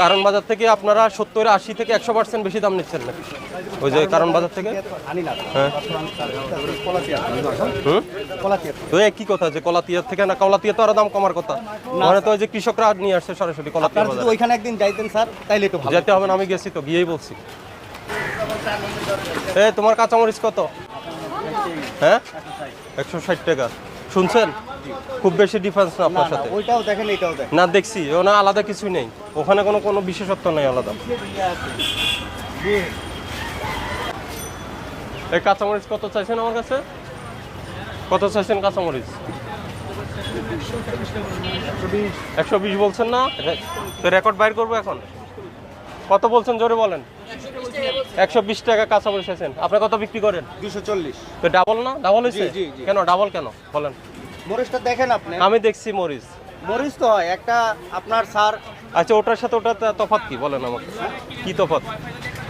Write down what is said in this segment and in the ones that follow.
কারণ বাজার থেকে আপনারা সত্তর আশি থেকে একশো পার্সেন্ট বেশি দাম নিচ্ছেন না? ওই যে কারণ বাজার থেকে? হ্যাঁ। তো একই কথা যে কলাতিয়ার থেকে না কলাতিয়া তো আরও দাম কমার কথা? মানে তো ওই যে কৃষকরা নিয়ে আসছে সরাসরি কলাতিয়া ওইখানে একদিন যাইতেন স্যার তাইলে ভালো। যেতে হবে না আমি গেছি তো গিয়েই বলছি। এ তোমার কাঁচামরিচ কত? হ্যাঁ? একশো ষাট টাকা। শুনছেন? খুব বেশি ডিফারেন্স না আপনার সাথে? ওইটাও দেখেন এটাও দেখেন। না দেখছি ওখানে আলাদা কিছুই নেই। ওখানে কোনো কোনো বিশেষত্ব নেই আলাদা। এই কাঁচামরিচ কত চাইছেন আমার কাছে? কত চাইছেন কাঁচামরিচ? একশো বিশ বলছেন না? তো রেকর্ড বাইর করব এখন? কত বলছেন জোরে বলেন? একশো বিশ টাকা কাঁচামরিচ চাইছেন। আপনি কত বিক্রি করেন? দুশো চল্লিশ। তো ডাবল না? ডাবল হয়েছে। কেন? ডাবল কেন? বলেন। মরিচটা দেখেন আপনি? আমি দেখছি মরিচ। মরিচ তো হয় একটা আপনার স্যার আচ্ছা ওটার সাথে ওটার তা- তফাৎ কি? বলেন আমাকে। কি তফাৎ?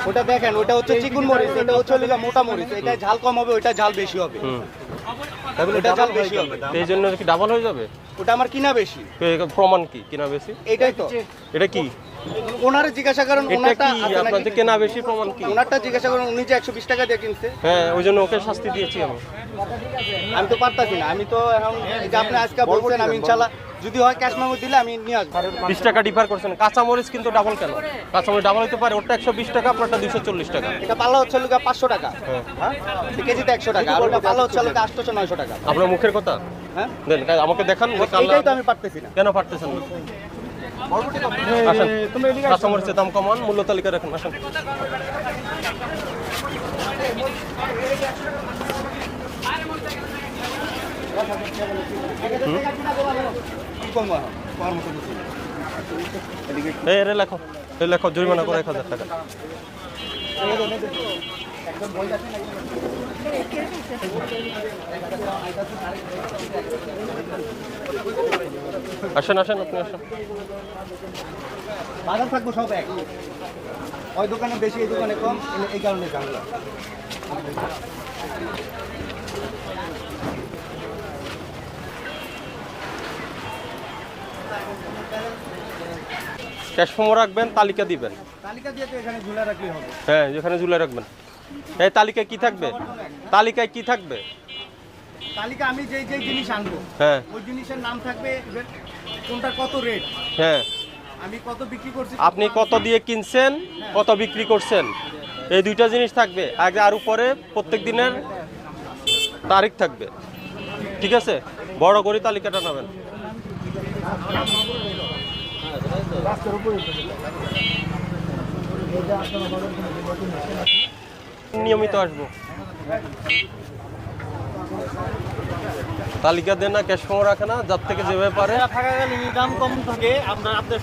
ওটা দেখেন ওটা হচ্ছে চিকুন মরিচ এটা হচ্ছে মোটা মরিচ এটা ঝাল কম হবে ওইটা ঝাল বেশি হবে। হুম। ওটা ঝাল বেশি হবে। এই জন্য কি ডাবল হয়ে যাবে? ওটা আমার কিনা বেশি। প্রমাণ কি? কিনা বেশি? এটাই তো। এটা কি? ওনারে জিজ্ঞাসা করেন ওনারটা আপনার কেনা বেশি প্রমাণ কি? ওনারটা জিজ্ঞাসা করেন উনি যে একশো বিশ টাকা দিয়ে কিনছে। হ্যাঁ ওই জন্য ওকে শাস্তি দিয়েছি আমি আমি তো পারতাছি না আমি তো এখন যে আপনি আজকে বলছেন আমি ইনশাল্লাহ যদি হয় ক্যাশ মেমো দিলে আমি নিয়ে আসব। বিশ টাকা ডিফার করছেন। কাঁচামরিচ কিন্তু ডাবল কেন? কাঁচামরিচ ডাবল হতে পারে ওটা একশো বিশ টাকা আপনারটা দুশো চল্লিশ টাকা। এটা পাল্লা হচ্ছে লোক পাঁচশো টাকা। হ্যাঁ। হ্যাঁ? কেজিতে একশো টাকা আর ওটা পাল্লা হচ্ছে লোক আটশোশো নয়শো টাকা। আপনার মুখের কথা? হ্যাঁ? দেন আমাকে দেখান এইটাই তো আমি পারতেছি না। কেন পারতেছেন না? আসেন। কাঁচামরিচের দাম কমান মূল্য তালিকা রাখুন আসেন। লেখো জরিমানা করে এক হাজার টাকা। আসেন আসেন আপনি আসেন। বাজার থাকব সব এক। ওই দোকানে বেশি এই দোকানে কম এই- কারণে ঝামেলা। ক্যাশ ফোমো রাখবেন তালিকা দিবেন। তালিকা দিয়ে তো এখানে ঝুলে রাখলেই হবে। হ্যাঁ যেখানে ঝুলে রাখবেন। এই তালিকায় কি থাকবে? তালিকায় কি থাকবে? তালিকা আমি যেই যেই জিনিস আনব হ্যাঁ। ওই জিনিসের নাম থাকবে কোনটা কত রেট হ্যাঁ। আমি কত বিক্রি করছি? আপনি কত দিয়ে কিনছেন কত বিক্রি করছেন? এই দুইটা জিনিস থাকবে। আগে আর উপরে প্রত্যেক দিনের তারিখ থাকবে। ঠিক আছে? বড় করে তালিকাটা নেবেন নিয়মিত আসব। তালিকা দেন না ক্যাশ ফোমো রাখে না যার থেকে যেভাবে পারে। দাম কম থাকে আমরা আপনার